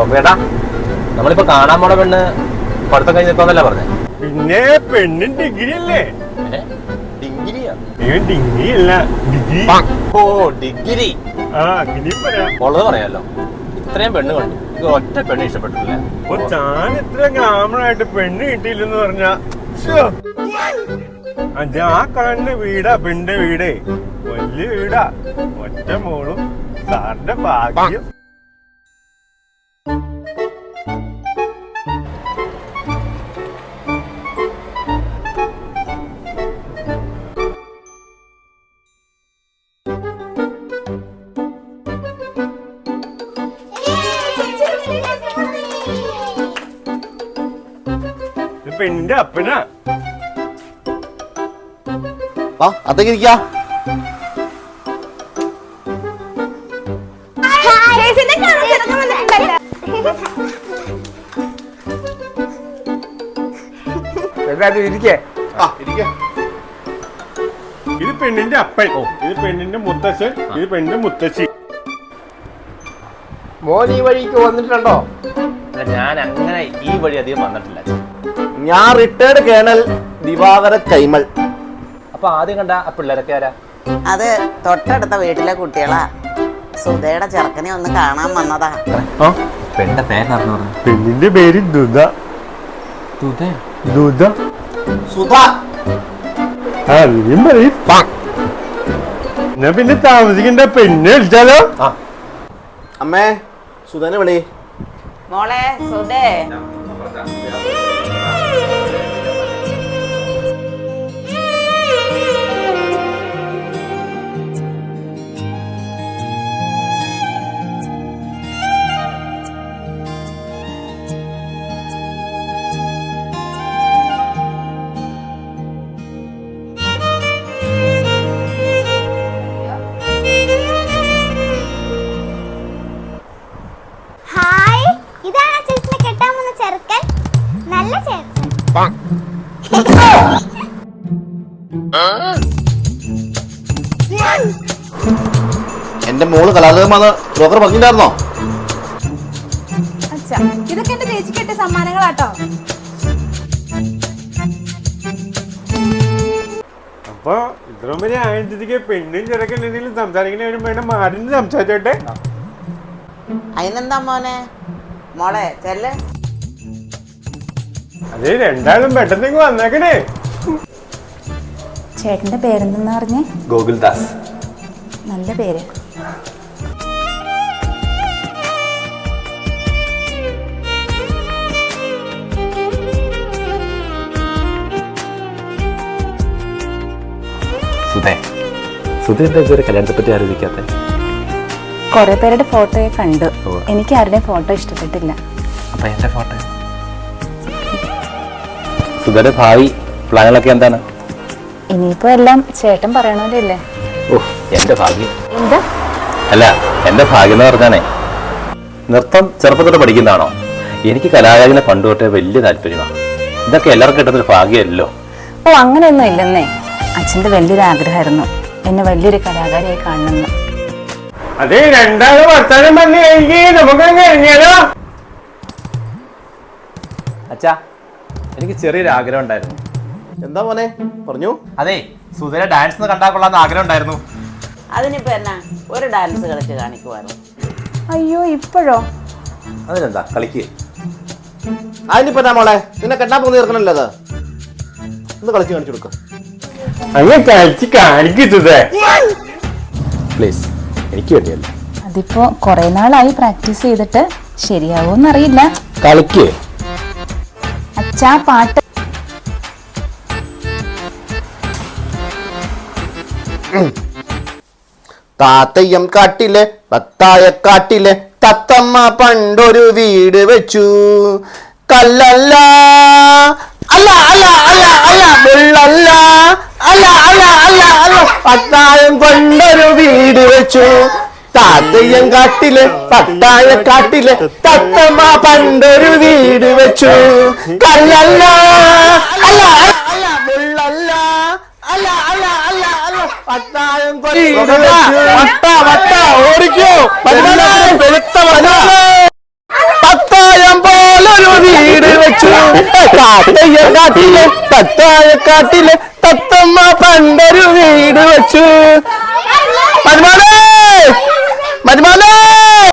നോക്കേട്ടാ നമ്മളിപ്പോ കാണാൻ പോണ പെണ്ണ് പഠിത്തം കഴിഞ്ഞ് നിൽക്കാന്നല്ലേ പറഞ്ഞേ? പിന്നെ പെണ്ണും ഡിഗ്രി അല്ലേ? ഡിഗ്രിയാ? ഡിഗ്രി അല്ല ഡിഗ്രി ഓ ഡിഗ്രി. ആ പറയാം. ഉള്ളത് പറയാലോ. ഇത്രയും പെണ്ണ് കണ്ടു. ഇത് ഒറ്റ പെണ്ണ് ഇഷ്ടപ്പെട്ടില്ല അപ്പൊ താൻ ഇത്ര ഗ്ലാമറായിട്ട് പെണ്ണ് കിട്ടിയില്ലെന്ന് പറഞ്ഞ ആ കാണുന്ന വീടാ പെണ്ണിന്റെ വീടേ. വലിയ വീടാ. ഒറ്റ മോളും സാറിന്റെ ഭാഗ്യം. ഇത് പെണ്ണിന്റെ അപ്പനാ. വാ അത്തേക്ക് ഇരിക്കാ. ചെറുക്കൻ വന്നിട്ടുണ്ടല്ലോ. ആ ഇരിക്കേ. ഇത് പെണ്ണിന്റെ അപ്പൻ. ഇത് പെണ്ണിന്റെ മുത്തശ്ശൻ ഇത് പെണ്ണിന്റെ മുത്തശ്ശി. മോൻ ഈ വഴിക്ക് വന്നിട്ടുണ്ടോ? ഞാൻ അങ്ങനെ ഈ വഴി അധികം വന്നിട്ടില്ല. ഞാൻ റിട്ടയർഡ് കേണൽ ദിവാകര കൈമൾ. അപ്പൊ ആദ്യം കണ്ട ആ പിള്ളേരൊക്കെ ആരാ? അത് തൊട്ടടുത്ത വീട്ടിലെ കുട്ടികളാ. സുധയുടെ ചെറുക്കനെ ഒന്ന് കാണാൻ വന്നതാ. പെണ്ണ പറഞ്ഞു? പെണ്ണിന്റെ പേര് ദുദ ദുദ സുധ. ആ നീയും പറയും. എന്നാ പിന്നെ താമസിക്കണ്ട പെണ്ണ് വിളിച്ചാലോ? അമ്മേ സുധനെ വിളി. മോളെ സുധേ. എന്റെ മോൾ കലാകാരമാന്ന് ബ്രോക്കർ പറഞ്ഞിട്ടുണ്ടായിരുന്നോ? അച്ഛാ ഇതൊക്കെ എന്റെ ചേച്ചിക്ക് കെട്ടിയ സമ്മാനങ്ങളാട്ടോ. അപ്പൊ ഇത്ര വലിയ ആയിരത്തിക്ക് പെണ്ണും ചെറുക്കൻ എന്തെങ്കിലും സംസാരിക്കണവരും വേണം മാറിന് സംസാരിച്ചോട്ടെ? അതിനെന്താ മോനെ? മോളെ ചെല്ല്. അതെ രണ്ടാളും പെട്ടെന്ന് വന്നേക്കണേ. ചേട്ടന്റെ പേരെന്തെന്ന് പറഞ്ഞേ? ഗോകുൽദാസ്. നല്ല പേര്. സുധേ. സുധ എന്താ ഇതുവരെ കല്യാണത്തെ പറ്റി ആലോചിക്കാത്ത കുറെ പേരുടെ ഫോട്ടോയെ കണ്ടു. എനിക്ക് ആരുടെയും ഫോട്ടോ ഇഷ്ടപ്പെട്ടില്ല. അപ്പൊ എന്റെ ഫോട്ടോ? സുധയുടെ ഭാവി പ്ലാനുകളൊക്കെ എന്താണ്? ഇനിയിപ്പോ എല്ലാം ചേട്ടൻ പറയണല്ലേ ഓ എന്റെ ഭാഗ്യം. എന്താ? അല്ല എന്റെ ഭാഗ്യം എന്ന് പറഞ്ഞാണേ നൃത്തം ചെറുപ്പത്തോടെ പഠിക്കുന്നതാണോ? എനിക്ക് കലാകാരനെ പണ്ട് തൊട്ടേ വലിയ താല്പര്യമാണ്. ഇതൊക്കെ എല്ലാവർക്കും കിട്ടുന്നൊരു ഭാഗ്യമല്ലോ. ഓ അങ്ങനെയൊന്നും ഇല്ലെന്നേ. അച്ഛന്റെ വലിയൊരു ആഗ്രഹമായിരുന്നു. എന്നെ വലിയൊരു കലാകാരിയായി കാണണമെന്ന്. അതെ രണ്ടാമത് വർത്താനം പറഞ്ഞു കഴിഞ്ഞ് നമുക്ക് ഇറങ്ങിയാലോ അച്ഛാ എനിക്ക് ചെറിയൊരു ആഗ്രഹം ഉണ്ടായിരുന്നു. എന്താ മോനെ? പറഞ്ഞു. അതെ സുധര ഡാൻസ് കണ്ടാൽ കൊള്ളാന്ന് ആഗ്രഹം ഉണ്ടായിരുന്നു. അതിനിപ്പോ എന്നാ? ഒരു ഡാൻസ് കളിച്ച് കാണിക്കുവായിരുന്നു. അയ്യോ ഇപ്പോഴോ? അതിനെന്താ? കളിക്ക്. അതിനിപ്പോ എന്നാ മോളെ? നിന്നെ കെട്ടാൻ പോകുന്ന തീർക്കണല്ലോ അത്? ഒന്ന് കളിച്ച് കാണിച്ചു കൊടുക്ക. അങ്ങനെ കളിച്ച് കാണിക്കുന്നത് പ്ലീസ് എനിക്ക് അതിപ്പോ കുറെ നാളായി പ്രാക്ടീസ് ചെയ്തിട്ട് ശരിയാവോന്നറിയില്ല. കളിക്ക്. അച്ഛാ പാട്ട് താത്തയ്യം കാട്ടിലെ പത്തായ കാട്ടിലെ തത്തമ്മ പണ്ടൊരു വീട് വെച്ചു. കല്ലല്ല അല്ല അല്ല അല്ല അല്ല വെള്ളല്ല അല്ല അല്ല അല്ല അല്ല പത്തായം കൊണ്ടൊരു വീട് വെച്ചു. താത്തയ്യം കാട്ടിലെ പട്ടായ കാട്ടിലെ തത്തമ്മ പണ്ടൊരു വീട് വെച്ചു. കല്ലല്ല അല്ല അല്ല മുള്ളല്ല. അല്ല അല്ല അല്ല അല്ല. പട്ടായം വട്ട വട്ട ഓടിക്കോ. പത്തായം പോലൊരു വീട് വെച്ചു. കാട്ടയ്യ കാട്ടിലെ പത്തായ കാട്ടിലെ തത്തമ്മ പണ്ടൊരു വീട് വെച്ചു. പതിനാല്